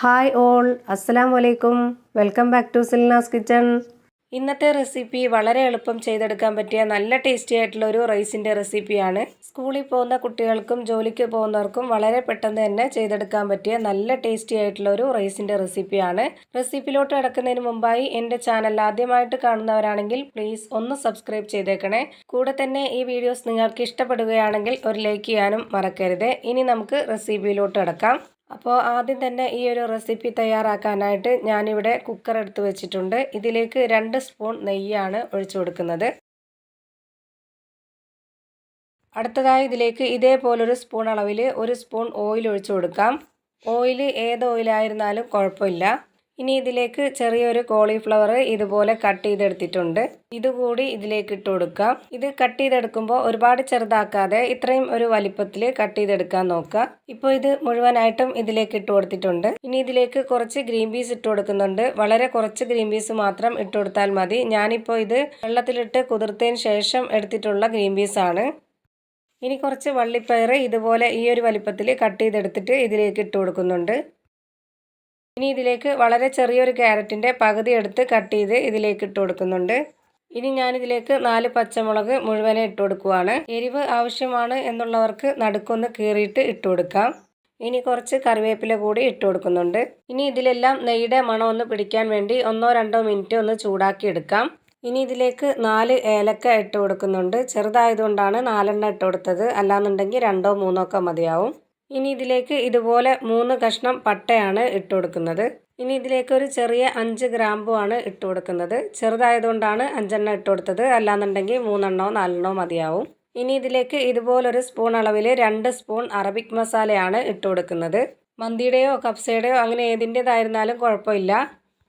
Hi all അസ്സലാം വലൈക്കും welcome back to Silna's kitchen. ഇന്നത്തെ റെസിപ്പി വളരെ എളുപ്പം ചെയ്തെടുക്കാൻ പറ്റിയ നല്ല ടേസ്റ്റി ആയിട്ടുള്ള ഒരു റൈസിന്റെ റെസിപ്പിയാണ്. സ്കൂളിൽ പോകുന്ന കുട്ടികൾക്കും ജോലിക്ക് പോകുന്നവർക്കും വളരെ പെട്ടെന്ന് തന്നെ ചെയ്തെടുക്കാൻ പറ്റിയ നല്ല ടേസ്റ്റി ആയിട്ടുള്ള ഒരു റൈസിന്റെ റെസിപ്പിയാണ്. റെസിപ്പിയിലോട്ട് കിടക്കുന്നതിന് മുമ്പായി എന്റെ ചാനൽ ആദ്യമായിട്ട് കാണുന്നവരാണെങ്കിൽ പ്ലീസ് ഒന്ന് സബ്സ്ക്രൈബ് ചെയ്തേക്കണേ. കൂടെ തന്നെ ഈ വീഡിയോസ് നിങ്ങൾക്ക് ഇഷ്ടപ്പെടുകയാണെങ്കിൽ ഒരു ലൈക്ക് ചെയ്യാനും മറക്കരുത്. ഇനി നമുക്ക് റെസിപ്പിയിലോട്ട് കിടക്കാം. അപ്പോൾ ആദ്യം തന്നെ ഈ ഒരു റെസിപ്പി തയ്യാറാക്കാനായിട്ട് ഞാനിവിടെ കുക്കർ എടുത്ത് വെച്ചിട്ടുണ്ട്. ഇതിലേക്ക് രണ്ട് സ്പൂൺ നെയ്യാണ് ഒഴിച്ചു കൊടുക്കുന്നത്. അടുത്തതായി ഇതിലേക്ക് ഇതേപോലൊരു സ്പൂൺ അളവിൽ ഒരു സ്പൂൺ ഓയിൽ ഒഴിച്ചു കൊടുക്കാം. ഓയിൽ ഏത് ഓയിലായിരുന്നാലും കുഴപ്പമില്ല. ഇനി ഇതിലേക്ക് ചെറിയൊരു കോളിഫ്ലവർ ഇതുപോലെ കട്ട് ചെയ്തെടുത്തിട്ടുണ്ട്. ഇതുകൂടി ഇതിലേക്ക് ഇട്ട് കൊടുക്കാം. ഇത് കട്ട് ചെയ്തെടുക്കുമ്പോൾ ഒരുപാട് ചെറുതാക്കാതെ ഇത്രയും ഒരു വലിപ്പത്തിൽ കട്ട് ചെയ്തെടുക്കാൻ നോക്കുക. ഇപ്പോൾ ഇത് മുഴുവനായിട്ടും ഇതിലേക്ക് ഇട്ട് കൊടുത്തിട്ടുണ്ട്. ഇനി ഇതിലേക്ക് കുറച്ച് ഗ്രീൻ പീസ് ഇട്ട് കൊടുക്കുന്നുണ്ട്. വളരെ കുറച്ച് ഗ്രീൻ പീസ് മാത്രം ഇട്ട് കൊടുത്താൽ മതി. ഞാനിപ്പോൾ ഇത് വെള്ളത്തിലിട്ട് കുതിർത്തതിന് ശേഷം എടുത്തിട്ടുള്ള ഗ്രീൻ പീസ് ആണ്. ഇനി കുറച്ച് വള്ളിപ്പയർ ഇതുപോലെ ഈ ഒരു വലിപ്പത്തിൽ കട്ട് ചെയ്തെടുത്തിട്ട് ഇതിലേക്ക് ഇട്ട് കൊടുക്കുന്നുണ്ട്. ഇനി ഇതിലേക്ക് വളരെ ചെറിയൊരു ക്യാരറ്റിന്റെ പകുതി എടുത്ത് കട്ട് ചെയ്ത് ഇതിലേക്ക് ഇട്ട് കൊടുക്കുന്നുണ്ട്. ഇനി ഞാനിതിലേക്ക് നാല് പച്ചമുളക് മുഴുവനെ ഇട്ട് കൊടുക്കുവാണ്. എരിവ് ആവശ്യമാണ് എന്നുള്ളവർക്ക് നടുക്കൊന്ന് കീറിയിട്ട് ഇട്ട് കൊടുക്കാം. ഇനി കുറച്ച് കറിവേപ്പില കൂടി ഇട്ട് കൊടുക്കുന്നുണ്ട്. ഇനി ഇതിലെല്ലാം നെയ്യുടെ മണം ഒന്ന് പിടിക്കാൻ വേണ്ടി ഒന്നോ രണ്ടോ മിനിറ്റ് ഒന്ന് ചൂടാക്കി എടുക്കാം. ഇനി ഇതിലേക്ക് നാല് ഏലക്ക ഇട്ട് കൊടുക്കുന്നുണ്ട്. ചെറുതായതുകൊണ്ടാണ് നാലെണ്ണം ഇട്ട് കൊടുത്തത്. അല്ലാന്നുണ്ടെങ്കിൽ രണ്ടോ മൂന്നോ ഒക്കെ മതിയാവും. ഇനി ഇതിലേക്ക് ഇതുപോലെ മൂന്ന് കഷ്ണം പട്ടയാണ് ഇട്ട് കൊടുക്കുന്നത്. ഇനി ഇതിലേക്ക് ഒരു ചെറിയ അഞ്ച് ഗ്രാമ്പുമാണ് ഇട്ട് കൊടുക്കുന്നത്. ചെറുതായതുകൊണ്ടാണ് അഞ്ചെണ്ണം ഇട്ട് കൊടുത്തത്. അല്ലാന്നുണ്ടെങ്കിൽ മൂന്നെണ്ണോ നാലെണ്ണോ മതിയാവും. ഇനി ഇതിലേക്ക് ഇതുപോലൊരു സ്പൂൺ അളവിൽ രണ്ട് സ്പൂൺ അറബിക് മസാലയാണ് ഇട്ട് കൊടുക്കുന്നത്. മന്തിയുടെയോ കപ്സയുടെയോ അങ്ങനെ ഏതിന്റെതായിരുന്നാലും കുഴപ്പമില്ല.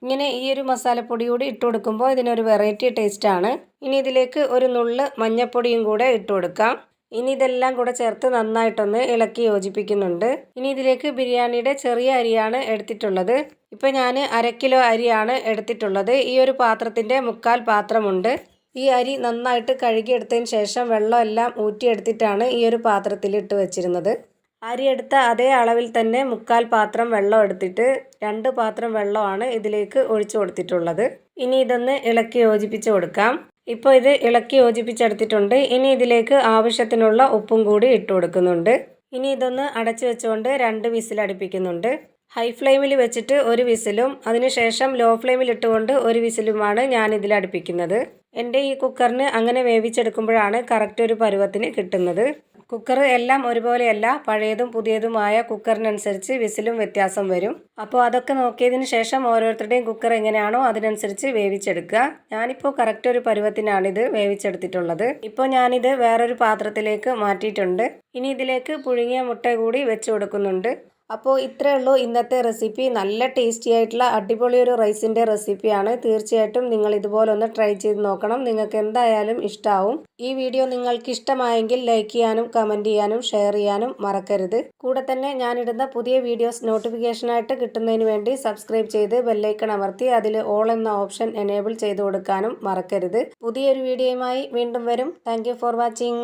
ഇങ്ങനെ ഈ ഒരു മസാലപ്പൊടി കൂടി ഇട്ട് കൊടുക്കുമ്പോൾ ഇതിനൊരു വെറൈറ്റി ടേസ്റ്റാണ്. ഇനി ഇതിലേക്ക് ഒരു നുള്ള് മഞ്ഞൾപ്പൊടിയും കൂടെ ഇട്ട് കൊടുക്കാം. ഇനി ഇതെല്ലാം കൂടെ ചേർത്ത് നന്നായിട്ടൊന്ന് ഇളക്കി യോജിപ്പിക്കുന്നുണ്ട്. ഇനി ഇതിലേക്ക് ബിരിയാണിയുടെ ചെറിയ അരിയാണ് എടുത്തിട്ടുള്ളത്. ഇപ്പം ഞാൻ അര കിലോ അരിയാണ് എടുത്തിട്ടുള്ളത്. ഈ ഒരു പാത്രത്തിന്റെ മുക്കാൽ പാത്രമുണ്ട്. ഈ അരി നന്നായിട്ട് കഴുകിയെടുത്തതിന് ശേഷം വെള്ളമെല്ലാം ഊറ്റിയെടുത്തിട്ടാണ് ഈ ഒരു പാത്രത്തിൽ ഇട്ട് വെച്ചിരുന്നത്. അരി എടുത്ത അതേ അളവിൽ തന്നെ മുക്കാൽ പാത്രം വെള്ളം എടുത്തിട്ട് രണ്ട് പാത്രം വെള്ളമാണ് ഇതിലേക്ക് ഒഴിച്ചു കൊടുത്തിട്ടുള്ളത്. ഇനി ഇതൊന്ന് ഇളക്കി യോജിപ്പിച്ച് കൊടുക്കാം. ഇപ്പോൾ ഇത് ഇളക്കി യോജിപ്പിച്ചെടുത്തിട്ടുണ്ട്. ഇനി ഇതിലേക്ക് ആവശ്യത്തിനുള്ള ഉപ്പും കൂടി ഇട്ട് കൊടുക്കുന്നുണ്ട്. ഇനി ഇതൊന്ന് അടച്ചു വെച്ചുകൊണ്ട് രണ്ട് വിസിൽ അടുപ്പിക്കുന്നുണ്ട്. ഹൈ ഫ്ലെയിമിൽ വെച്ചിട്ട് ഒരു വിസിലും അതിനുശേഷം ലോ ഫ്ലെയിമിൽ ഇട്ടുകൊണ്ട് ഒരു വിസിലുമാണ് ഞാൻ ഇതിൽ അടുപ്പിക്കുന്നത്. എന്റെ ഈ കുക്കറിന് അങ്ങനെ വേവിച്ചെടുക്കുമ്പോഴാണ് കറക്റ്റ് ഒരു പരുവത്തിന് കിട്ടുന്നത്. കുക്കർ എല്ലാം ഒരുപോലെയല്ല പഴയതും പുതിയതുമായ കുക്കറിനനുസരിച്ച് വിസിലും വ്യത്യാസം വരും. അപ്പോൾ അതൊക്കെ നോക്കിയതിന് ശേഷം ഓരോരുത്തരുടെയും കുക്കർ എങ്ങനെയാണോ അതിനനുസരിച്ച് വേവിച്ചെടുക്കുക. ഞാനിപ്പോൾ കറക്റ്റ് ഒരു പരുവത്തിനാണിത് വേവിച്ചെടുത്തിട്ടുള്ളത്. ഇപ്പോൾ ഞാനിത് വേറൊരു പാത്രത്തിലേക്ക് മാറ്റിയിട്ടുണ്ട്. ഇനി ഇതിലേക്ക് പുഴുങ്ങിയ മുട്ട കൂടി വെച്ച് കൊടുക്കുന്നുണ്ട്. അപ്പോൾ ഇത്രയേ ഉള്ളൂ ഇന്നത്തെ റെസിപ്പി. നല്ല ടേസ്റ്റി ആയിട്ടുള്ള അടിപൊളി ഒരു റൈസിന്റെ റെസിപ്പിയാണ്. തീർച്ചയായിട്ടും നിങ്ങൾ ഇതുപോലെ ഒന്ന് ട്രൈ ചെയ്ത് നോക്കണം. നിങ്ങൾക്ക് എന്തായാലും ഇഷ്ടമാവും ഈ വീഡിയോ നിങ്ങൾക്ക് ഇഷ്ടമായെങ്കിൽ ലൈക്ക് ചെയ്യാനും കമന്റ് ചെയ്യാനും ഷെയർ ചെയ്യാനും മറക്കരുത്. കൂടെ തന്നെ ഞാനിടുന്ന പുതിയ വീഡിയോസ് നോട്ടിഫിക്കേഷനായിട്ട് കിട്ടുന്നതിന് വേണ്ടി സബ്സ്ക്രൈബ് ചെയ്ത് ബെല്ലൈക്കൺ അമർത്തി അതിൽ ഓൾ എന്ന ഓപ്ഷൻ എനേബിൾ ചെയ്ത് കൊടുക്കാനും മറക്കരുത്. പുതിയൊരു വീഡിയോയുമായി വീണ്ടും വരും. Thank for watching.